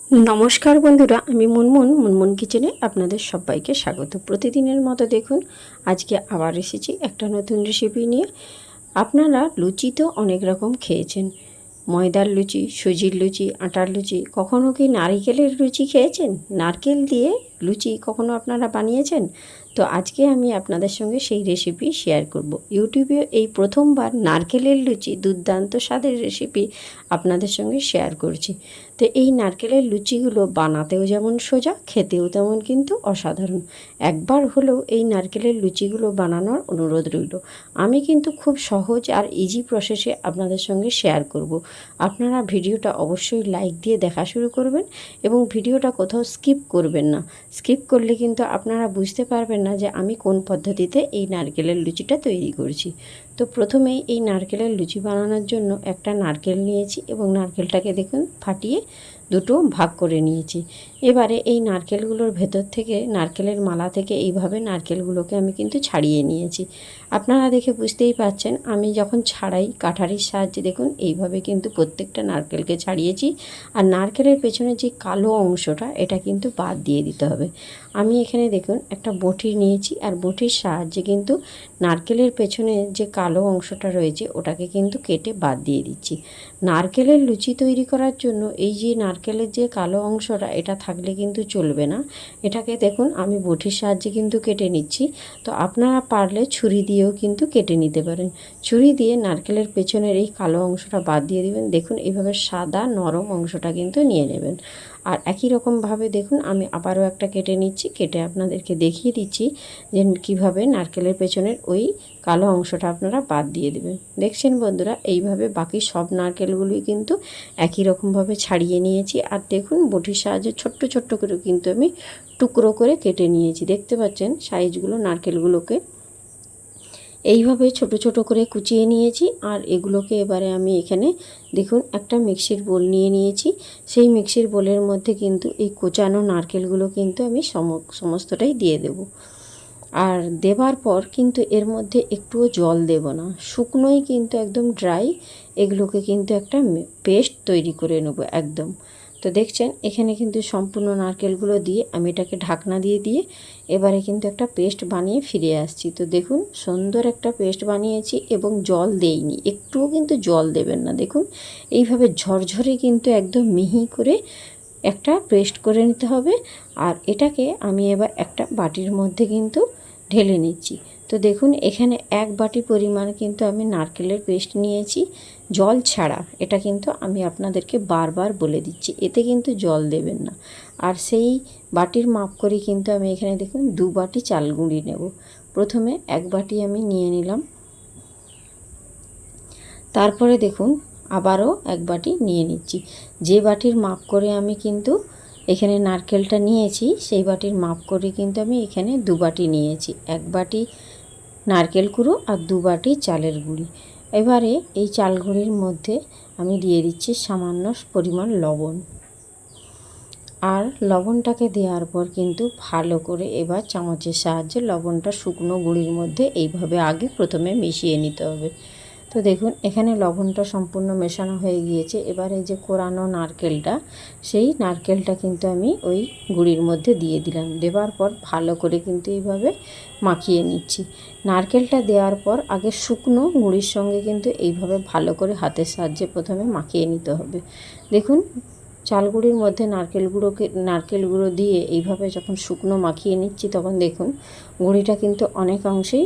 নমস্কার বন্ধুরা, আমি মুনমুন মুনমুন কিচেনে আপনাদের সবাইকে স্বাগত। প্রতিদিনের মতো দেখুন, আজকে আবার এসেছি একটা নতুন রেসিপি নিয়ে। আপনারা লুচি তো অনেক রকম খেয়েছেন। ময়দার লুচি, সুজির লুচি, আটার লুচি, কখনো কি নারিকেলের লুচি খেয়েছেন? নারকেল দিয়ে লুচি কখনো আপনারা বানিয়েছেন? তো আজকে আমি আপনাদের সঙ্গে সেই রেসিপি শেয়ার করব। ইউটিউবে এই প্রথমবার নারকেলের লুচি দুর্দান্ত স্বাদের রেসিপি আপনাদের সঙ্গে শেয়ার করছি। তো এই নারকেলের লুচিগুলো বানাতেও যেমন সোজা, খেতেও তেমন কিন্তু অসাধারণ। একবার হলেও এই নারকেলের লুচিগুলো বানানোর অনুরোধ রইল। আমি কিন্তু খুব সহজ আর ইজি প্রসেসে আপনাদের সঙ্গে শেয়ার করব। আপনারা ভিডিওটা অবশ্যই লাইক দিয়ে দেখা শুরু করবেন এবং ভিডিওটা কোথাও স্কিপ করবেন না। স্কিপ করলে কিন্তু আপনারা বুঝতে পারবেন না যে আমি কোন পদ্ধতিতে এই নারকেলের লুচিটা তৈরি করছি। তো প্রথমেই এই নারকেলের লুচি বানানোর জন্য একটা নারকেল নিয়েছি এবং নারকেলটাকে দেখুন ফাটিয়ে দুটো ভাগ করে নিয়েছি। এবারে এই নারকেলগুলোর ভেতর থেকে, নারকেলের মালা থেকে এইভাবে নারকেলগুলোকে আমি কিন্তু ছাড়িয়ে নিয়েছি। আপনারা দেখে বুঝতেই পাচ্ছেন আমি যখন ছাড়াই কাঠারির সাহায্যে, দেখুন, এইভাবে কিন্তু প্রত্যেকটা নারকেলকে ছাড়িয়েছি। আর নারকেলের পেছনে যে কালো অংশটা, এটা কিন্তু বাদ দিয়ে দিতে হবে। আমি এখানে দেখুন, একটা বটি নিয়েছি, আর বটির সাহায্যে কিন্তু নারকেলের পেছনে যে কালো অংশটা রয়েছে, ওটাকে কিন্তু কেটে বাদ দিয়ে দিচ্ছি। নারকেলের লুচি তৈরি করার জন্য এই যে নারকেলের যে কালো অংশটা, এটা থাকলে কিন্তু চলবে না। এটাকে দেখুন, আমি বটির সাহায্যে কিন্তু কেটে নিচ্ছি। তো আপনারা পারলে ছুরি দিয়েও কিন্তু কেটে নিতে পারেন। ছুরি দিয়ে নারকেলের পেছনের এই কালো অংশটা বাদ দিয়ে দেবেন। দেখুন এইভাবে সাদা নরম অংশটা কিন্তু নিয়ে নেবেন। আর একই রকমভাবে দেখুন, আমি আবারও একটা কেটে নিচ্ছি, কেটে আপনাদেরকে দেখিয়ে দিচ্ছি যে কীভাবে নারকেলের পেছনের ওই কালো অংশটা আপনারা বাদ দিয়ে দেবেন। দেখছেন বন্ধুরা, এইভাবে বাকি সব নারকেলগুলোই কিন্তু একই রকমভাবে ছাড়িয়ে নিয়েছি। আর দেখুন, বটির সাহায্যে ছোট্ট ছোট্ট করে কিন্তু আমি টুকরো করে কেটে নিয়েছি। দেখতে পাচ্ছেন, সাইজগুলো নারকেলগুলোকে এইভাবে ছোট ছোট করে কুচিয়ে নিয়েছি আর এগুলোকে এবারে আমি এখানে দেখুন একটা মিক্সির বোল নিয়ে নিয়েছি। সেই মিক্সির বোলের মধ্যে কিন্তু এই কোচানো নারকেলগুলো কিন্তু আমি সমস্তটাই দিয়ে দেব। আর দেবার পর কিন্তু এর মধ্যে একটুও জল দেব না। শুকনোই কিন্তু একদম ড্রাই। এগুলোকে কিন্তু একটা পেস্ট তৈরি করে নেব একদম। তো দেখছেন, এখানে কিন্তু সম্পূর্ণ নারকেলগুলো দিয়ে আমি এটাকে ঢাকনা দিয়ে দিয়ে এবারে কিন্তু একটা পেস্ট বানিয়ে ফিরে আসছি। তো দেখুন, সুন্দর একটা পেস্ট বানিয়েছি এবং জল দেইনি, একটুও কিন্তু জল দেবেন না। দেখুন, এইভাবে ঝরঝরে কিন্তু একদম মিহি করে একটা পেস্ট করে নিতে হবে। আর এটাকে আমি এবার একটা বাটির মধ্যে কিন্তু ঢেলে নিচ্ছি। তো দেখুন, এখানে এক বাটি পরিমাণ কিন্তু আমি নারকেলের পেস্ট নিয়েছি। জল ছাড়া, এটা কিন্তু আমি আপনাদেরকে বারবার বলে দিচ্ছি, এতে কিন্তু জল দেবেন না। আর সেই বাটির মাপ করে কিন্তু আমি এখানে দেখুন, দু বাটি চাল গুঁড়ি নেব। প্রথমে এক বাটি আমি নিয়ে নিলাম। তারপরে দেখুন, আবারও এক বাটি নিয়ে নিচ্ছি। যে বাটির মাপ করে আমি কিন্তু এখানে নারকেলটা নিয়েছি, সেই বাটির মাপ করে কিন্তু আমি এখানে দু বাটি নিয়েছি। এক বাটি নারকেল কুড়ো আর দু বাটি চালের গুঁড়ি। এবারে এই চাল গুঁড়ির মধ্যে আমি দিয়ে দিচ্ছি সামান্য পরিমাণ লবণ। আর লবণটাকে দেওয়ার পর কিন্তু ভালো করে এবার চামচের সাহায্যে লবণটা শুকনো গুঁড়ির মধ্যে এইভাবে আগে প্রথমে মিশিয়ে নিতে হবে। তো দেখুন, এখানে লবণটা সম্পূর্ণ মেশানো হয়ে গিয়েছে। এবার এই যে কোরানো নারকেলটা, সেই নারকেলটা কিন্তু আমি ওই গুঁড়ির মধ্যে দিয়ে দিলাম। দেওয়ার পর ভালো করে কিন্তু এইভাবে মাখিয়ে নিচ্ছি। নারকেলটা দেওয়ার পর আগে শুকনো গুঁড়ির সঙ্গে কিন্তু এইভাবে ভালো করে হাতের সাহায্যে প্রথমে মাখিয়ে নিতে হবে। দেখুন চালগুড়ির মধ্যে নারকেল গুঁড়োকে, নারকেল গুঁড়ো দিয়ে এইভাবে যখন শুকনো মাখিয়ে নিচ্ছি, তখন দেখুন, গুঁড়িটা কিন্তু অনেক অংশেই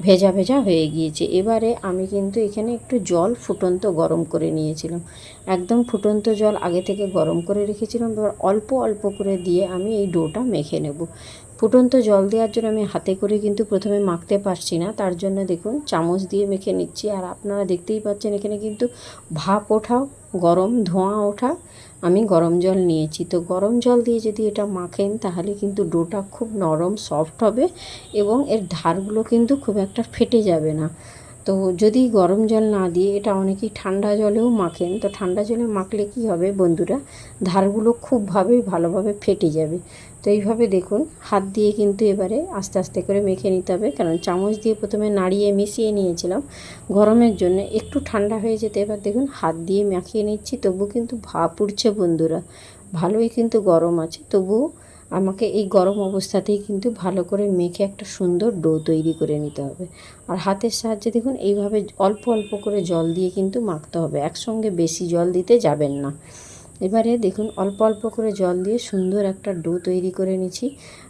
ভেজা ভেজা হয়ে গিয়েছে। এবারে আমি কিন্তু এখানে একটু জল ফুটন্ত গরম করে নিয়েছিলাম। একদম ফুটন্ত জল আগে থেকে গরম করে রেখেছিলাম। এবার অল্প অল্প করে দিয়ে আমি এই ডোটা মেখে নেব। ফুটন্ত জল দেওয়ার জন্য আমি হাতে করে কিন্তু প্রথমে মাখতে পারছি না। তার জন্য দেখুন, চামচ দিয়ে মেখে নিচ্ছি। আর আপনারা দেখতেই পাচ্ছেন, এখানে কিন্তু ভাপ ওঠাও গরম ধোঁয়া ওঠা আমি গরম জল নিয়েছি। তো গরম জল দিয়ে যদি এটা মাখেন, তাহলে কিন্তু ডোটা খুব নরম সফট হবে এবং এর ধারগুলো কিন্তু খুব একটা ফেটে যাবে না। তো যদি গরম জল না দিয়ে এটা অনেকেই ঠান্ডা জলেও মাখেন, তো ঠান্ডা জলে মাখলে কি হবে বন্ধুরা? ধারগুলো খুবভাবেই ভালোভাবে ফেটে যাবে। তো এইভাবে দেখুন, হাত দিয়ে কিন্তু এবারে আস্তে আস্তে করে মেখে নিতে হবে। কারণ চামচ দিয়ে প্রথমে নাড়িয়ে মিশিয়ে নিয়েছিলাম। গরমের জন্য একটু ঠান্ডা হয়ে যেতে এবার দেখুন, হাত দিয়ে মাখিয়ে নিচ্ছি, তবু কিন্তু ভাপ উঠছে বন্ধুরা। ভালোই কিন্তু গরম আছে, তবুও আমাকে এই গরম অবস্থাতেই কিন্তু ভালো করে মেখে একটা সুন্দর ডো তৈরি করে নিতে হবে। আর হাতের সাহায্যে দেখুন, এইভাবে অল্প অল্প করে জল দিয়ে কিন্তু মাখতে হবে। একসঙ্গে বেশি জল দিতে যাবেন না। এবারে দেখুন, অল্প অল্প করে জল দিয়ে সুন্দর একটা ডো তৈরি করে নিচ্ছি।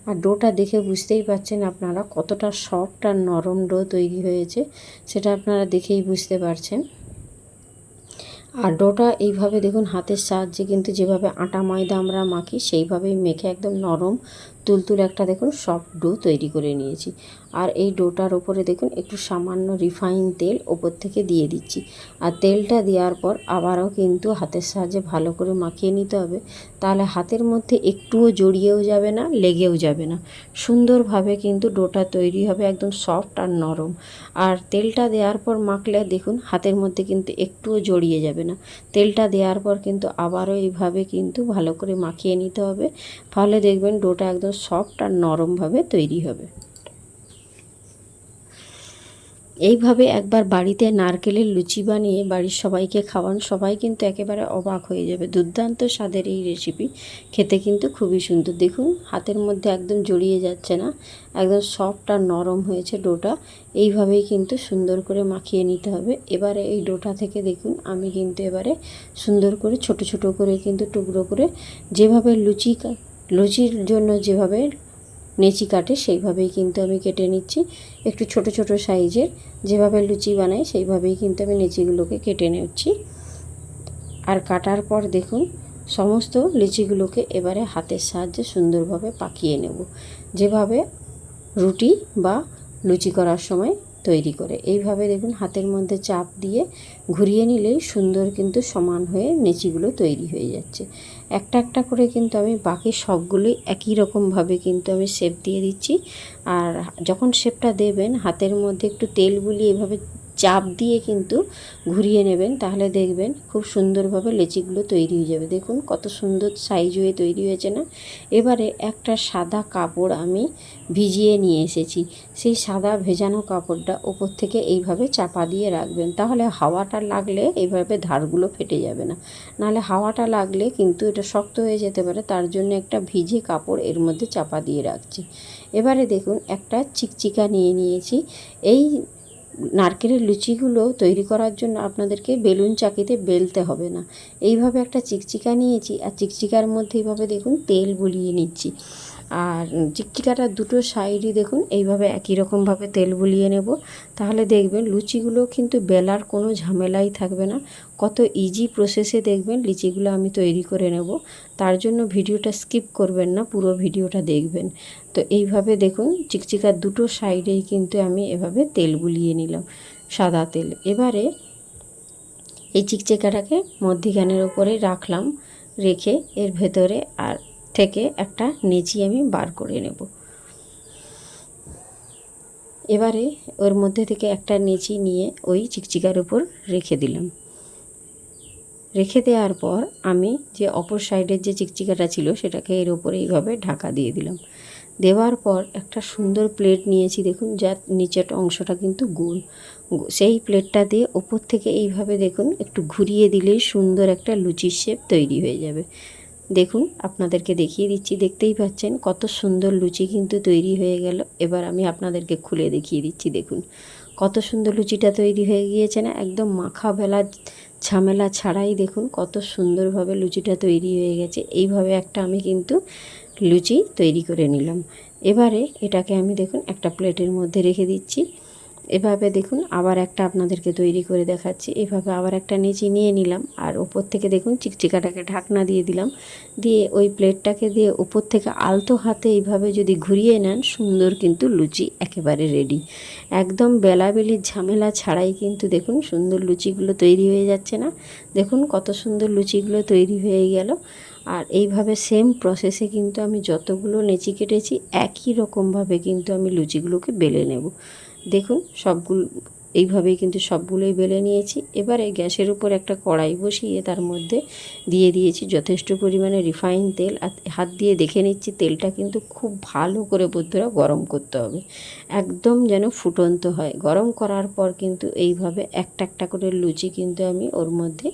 আর ডোটা দেখে বুঝতেই পারছেন আপনারা কতটা সফট আর নরম ডো তৈরি হয়েছে, সেটা আপনারা দেখেই বুঝতে পারছেন। আর ডোটা এইভাবে দেখুন হাতের সাহায্যে কিন্তু যেভাবে আটা ময়দা আমরা মাখি, সেইভাবেই মেখে একদম নরম তুলতুল একটা দেখুন সফট ডো তৈরি করে নিয়েছি। আর এই ডোটার ওপরে দেখুন একটু সামান্য রিফাইন তেল ওপর থেকে দিয়ে দিচ্ছি। আর তেলটা দেওয়ার পর আবারও কিন্তু হাতের সাহায্যে ভালো করে মাখিয়ে নিতে হবে। তাহলে হাতের মধ্যে একটুও জড়িয়েও যাবে না, লেগেও যাবে না। সুন্দরভাবে কিন্তু ডোটা তৈরি হবে একদম সফট আর নরম। আর তেলটা দেওয়ার পর মাখলে দেখুন হাতের মধ্যে কিন্তু একটুও জড়িয়ে যাবে না। তেলটা দেওয়ার পর কিন্তু আবারও এইভাবে কিন্তু ভালো করে মাখিয়ে নিতে হবে। ফলে দেখবেন ডোটা একদম সফট আর নরমভাবে তৈরি হবে। এইভাবে একবার বাড়িতে নারকেলের লুচি বানিয়ে বাড়ির সবাইকে খাওয়ান, সবাই কিন্তু একেবারে অবাক হয়ে যাবে। দুর্দান্ত স্বাদের এই রেসিপি খেতে কিন্তু খুবই সুন্দর। দেখুন, হাতের মধ্যে একদম জড়িয়ে যাচ্ছে না, একদম সফট আর নরম হয়েছে ডোটা। এইভাবেই কিন্তু সুন্দর করে মাখিয়ে নিতে হবে। এবারে এই ডোটা থেকে দেখুন, আমি কিন্তু এবারে সুন্দর করে, ছোট ছোট করে কিন্তু টুকরো করে যেভাবে লুচি লুচির জন্য যেভাবে নেচি কাটে, সেইভাবেই কিন্তু আমি কেটে নিচ্ছি। একটু ছোট ছোট সাইজের যেভাবে লুচি বানাই, সেইভাবেই কিন্তু আমি লিচিগুলোকে কেটে নিচ্ছি। আর কাটার পর দেখুন, সমস্ত লিচিগুলোকে এবারে হাতের সাহায্যে সুন্দরভাবে পাকিয়ে নেব। যেভাবে রুটি বা লুচি করার সময় তৈরি করে। এইভাবে দেখুন হাতের মধ্যে চাপ দিয়ে ঘুরিয়ে নিলেই সুন্দর কিন্তু সমান হয়ে নেচিগুলো তৈরি হয়ে যাচ্ছে। একটা একটা করে কিন্তু আমি বাকি সবগুলোই একই রকমভাবে কিন্তু আমি শেপ দিয়ে দিচ্ছি। আর যখন শেপটা দেবেন, হাতের মধ্যে একটু তেল বুলিয়ে এভাবে চাপ দিয়ে কিন্তু ঘুরিয়ে নেবেন, তাহলে দেখবেন খুব সুন্দরভাবে লেচিগুলো তৈরি হয়ে যাবে। দেখুন কত সুন্দর সাইজ হয়ে তৈরি হয়েছে না? এবারে একটা সাদা কাপড় আমি ভিজিয়ে নিয়ে এসেছি। সেই সাদা ভেজানো কাপড়টা ওপর থেকে এইভাবে চাপা দিয়ে রাখবেন, তাহলে হাওয়াটা লাগলে এইভাবে ধারগুলো ফেটে যাবে না। নাহলে হাওয়াটা লাগলে কিন্তু এটা শক্ত হয়ে যেতে পারে, তার জন্য একটা ভিজে কাপড় এর মধ্যে চাপা দিয়ে রাখছি। এবারে দেখুন একটা চিকচিকা নিয়ে নিয়েছি। এই নারকেলের লুচিগুলো তৈরি করার জন্য আপনাদেরকে বেলুন চাকিতে বেলতে হবে না। এইভাবে একটা চিকচিকা নিয়েছি, আর চিকচিকার মধ্যে এইভাবে দেখুন তেল বুলিয়ে নিচ্ছি। আর চিকচিকাটা দুটো সাইডই দেখুন, এইভাবে একই রকমভাবে তেল বুলিয়ে নেব। তাহলে দেখবেন লুচিগুলো কিন্তু বেলার কোনো ঝামেলাই থাকবে না। কত ইজি প্রসেসে দেখবেন লিচিগুলো আমি তৈরি করে নেব। তার জন্য ভিডিওটা স্কিপ করবেন না, পুরো ভিডিওটা দেখবেন। তো এইভাবে দেখুন চিকচিকার দুটো সাইডেই কিন্তু আমি এভাবে তেল বুলিয়ে নিলাম, সাদা তেল। এবারে এই চিকচিকাটাকে মধ্যিখানের ওপরে রাখলাম, রেখে এর ভেতরে আর থেকে একটা নেচি আমি বার করে নেব। এবারে ওর মধ্যে থেকে একটা নেচি নিয়ে ওই চিকচিকার উপর রেখে দিলাম। রেখে দেওয়ার পর আমি যে অপর সাইডের যে চিকচিকাটা ছিল সেটাকে এর উপরে এইভাবে ঢাকা দিয়ে দিলাম। দেওয়ার পর একটা সুন্দর প্লেট নিয়েছি, দেখুন, যার নিচের অংশটা কিন্তু গোল। সেই প্লেটটা দিয়ে ওপর থেকে এইভাবে দেখুন, একটু ঘুরিয়ে দিলেই সুন্দর একটা লুচির শেপ তৈরি হয়ে যাবে। দেখুন, আপনাদেরকে দেখিয়ে দিচ্ছি, দেখতেই পাচ্ছেন কত সুন্দর লুচি কিন্তু তৈরি হয়ে গেল। এবার আমি আপনাদেরকে খুলে দেখিয়ে দিচ্ছি, দেখুন। কত সুন্দর লুচিটা তৈরি হয়ে গিয়েছে না, একদম মাখা বেলা ঝামেলা ছাড়াই দেখুন কত সুন্দরভাবে লুচিটা তৈরি হয়ে গেছে। এইভাবে একটা আমি কিন্তু লুচি তৈরি করে নিলাম। এবারে এটাকে আমি দেখুন একটা প্লেটের মধ্যে রেখে দিচ্ছি। এভাবে দেখুন আবার একটা আপনাদেরকে তৈরি করে দেখাচ্ছি। এভাবে আবার একটা নিচি নিয়ে নিলাম আর ওপর থেকে দেখুন চিকচিকাটাকে ঢাকনা দিয়ে দিলাম। দিয়ে ওই প্লেটটাকে দিয়ে উপর থেকে আলতো হাতে এইভাবে যদি ঘুরিয়ে নেন সুন্দর কিন্তু লুচি একেবারে রেডি। একদম বেলাবেলির ঝামেলা ছাড়াই কিন্তু দেখুন সুন্দর লুচিগুলো তৈরি হয়ে যাচ্ছে না। দেখুন কত সুন্দর লুচিগুলো তৈরি হয়ে গেল। আর এইভাবে সেম প্রসেসে কিন্তু আমি যতগুলো নেচি কেটেছি, একই রকমভাবে কিন্তু আমি লুচিগুলোকে বেলে নেব। দেখুন সবগুলো এইভাবেই কিন্তু সবগুলোই বেলে নিয়েছি। এবারে গ্যাসের উপর একটা কড়াই বসিয়ে তার মধ্যে দিয়ে দিয়েছি যথেষ্ট পরিমাণে রিফাইন তেল। আর হাত দিয়ে দেখে নিচ্ছি তেলটা কিন্তু খুব ভালো করে বন্ধুরা গরম করতে হবে। একদম যেন ফুটন্ত হয়। গরম করার পর কিন্তু এইভাবে একটা একটা করে লুচি কিন্তু আমি ওর মধ্যে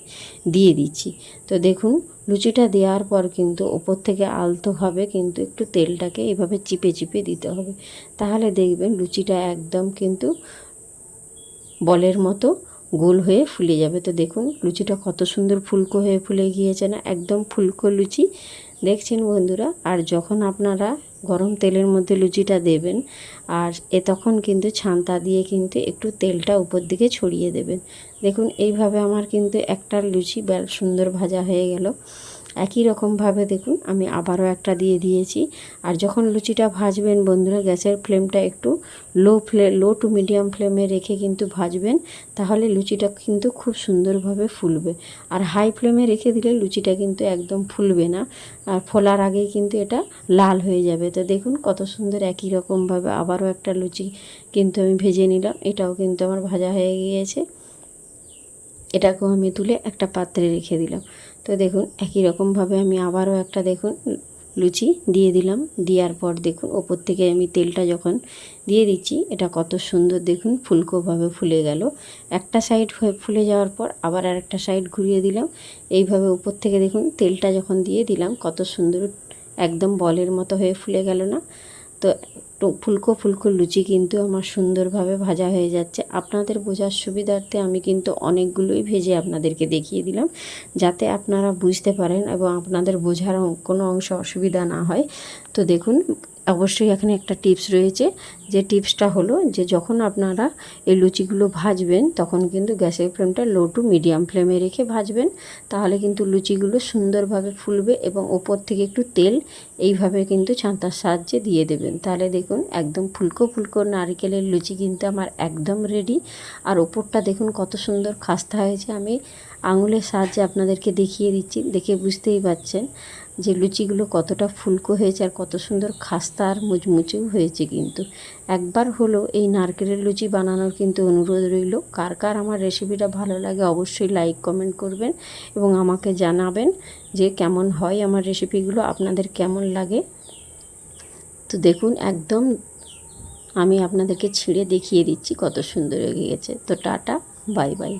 দিয়ে দিচ্ছি। তো দেখুন, লুচিটা দেওয়ার পর কিন্তু ওপর থেকে আলতোভাবে কিন্তু একটু তেলটাকে এইভাবে চিপে চিপে দিতে হবে। তাহলে দেখবেন লুচিটা একদম কিন্তু বলের মতো গোল হয়ে ফুলে যাবে। তো দেখুন, লুচিটা কত সুন্দর ফুলকো হয়ে ফুলে গিয়েছে না? একদম ফুলকো লুচি। দেখছেন বন্ধুরা, আর যখন আপনারা গরম তেলের মধ্যে লুচিটা দেবেন, আর এ তখন কিন্তু ছান্তা দিয়ে কিন্তু একটু তেলটা উপর দিকে ছড়িয়ে দেবেন। দেখুন, এইভাবে আমার কিন্তু একটা লুচি সুন্দর ভাজা হয়ে গেল। একই রকমভাবে দেখুন, আমি আবারও একটা দিয়ে দিয়েছি। আর যখন লুচিটা ভাজবেন বন্ধুরা, গ্যাসের ফ্লেমটা একটু লো ফ্লে, লো টু মিডিয়াম ফ্লেমে রেখে কিন্তু ভাজবেন, তাহলে লুচিটা কিন্তু খুব সুন্দরভাবে ফুলবে। আর হাই ফ্লেমে রেখে দিলে লুচিটা কিন্তু একদম ফুলবে না, আর ফোলার আগেই কিন্তু এটা লাল হয়ে যাবে। তো দেখুন, কত সুন্দর একই রকমভাবে আবারও একটা লুচি কিন্তু আমি ভেজে নিলাম, এটাও কিন্তু আমার ভাজা হয়ে গিয়েছে। এটাকেও আমি তুলে একটা পাত্রে রেখে দিলাম। তো দেখুন, একই রকমভাবে আমি আবারও একটা দেখুন, লুচি দিয়ে দিলাম। দেওয়ার পর দেখুন, ওপর থেকে আমি তেলটা যখন দিয়ে দিচ্ছি, এটা কত সুন্দর দেখুন, ফুলকোভাবে ফুলে গেল। একটা সাইড হয়ে ফুলে যাওয়ার পর আবার আরেকটা সাইড ঘুরিয়ে দিলাম। এইভাবে উপর থেকে দেখুন, তেলটা যখন দিয়ে দিলাম, কত সুন্দর, একদম বলের মতো হয়ে ফুলে গেল না। তো ফুলকো ফুলকো লুচি কিন্তু আমার সুন্দরভাবে ভাজা হয়ে যাচ্ছে। আপনাদের বোঝার সুবিধার্থে আমি কিন্তু অনেকগুলোই ভেজে আপনাদেরকে দেখিয়ে দিলাম, যাতে আপনারা বুঝতে পারেন এবং আপনাদের বোঝার কোনো অংশ অসুবিধা না হয়। তো দেখুন অবশ্যই এখানে একটা টিপস রয়েছে যে টিপসটা হলো যে যখন আপনারা এই লুচিগুলো ভাজবেন, তখন কিন্তু গ্যাসের ফ্লেমটা লো টু মিডিয়াম ফ্লেমে রেখে ভাজবেন। তাহলে কিন্তু লুচিগুলো সুন্দরভাবে ফুলবে এবং ওপর থেকে একটু তেল এইভাবে কিন্তু ছাঁতার সাহায্যে দিয়ে দেবেন। তাহলে দেখুন একদম ফুলকো ফুলকো নারকেলের লুচি কিন্তু আমার একদম রেডি আর ওপরটা দেখুন কত সুন্দর খাস্তা হয়েছে। আমি আঙুলের সাহায্যে আপনাদেরকে দেখিয়ে দিচ্ছি, দেখে বুঝতেই পারছেন যে লুচিগুলো কতটা ফুলকো হয়েছে আর কত সুন্দর খাস্তা আর মুচমুচেও হয়েছে কিন্তু। একবার হলো এই নারকেলের লুচি বানানোর কিন্তু অনুরোধ রইল। কার কার আমার রেসিপিটা ভালো লাগে অবশ্যই লাইক কমেন্ট করবেন এবং আমাকে জানাবেন যে কেমন হয় আমার রেসিপিগুলো আপনাদের কেমন লাগে। তো দেখুন, একদম আমি আপনাদেরকে ছিঁড়ে দেখিয়ে দিচ্ছি কত সুন্দর হয়ে গেছে তো টাটা বাই বাই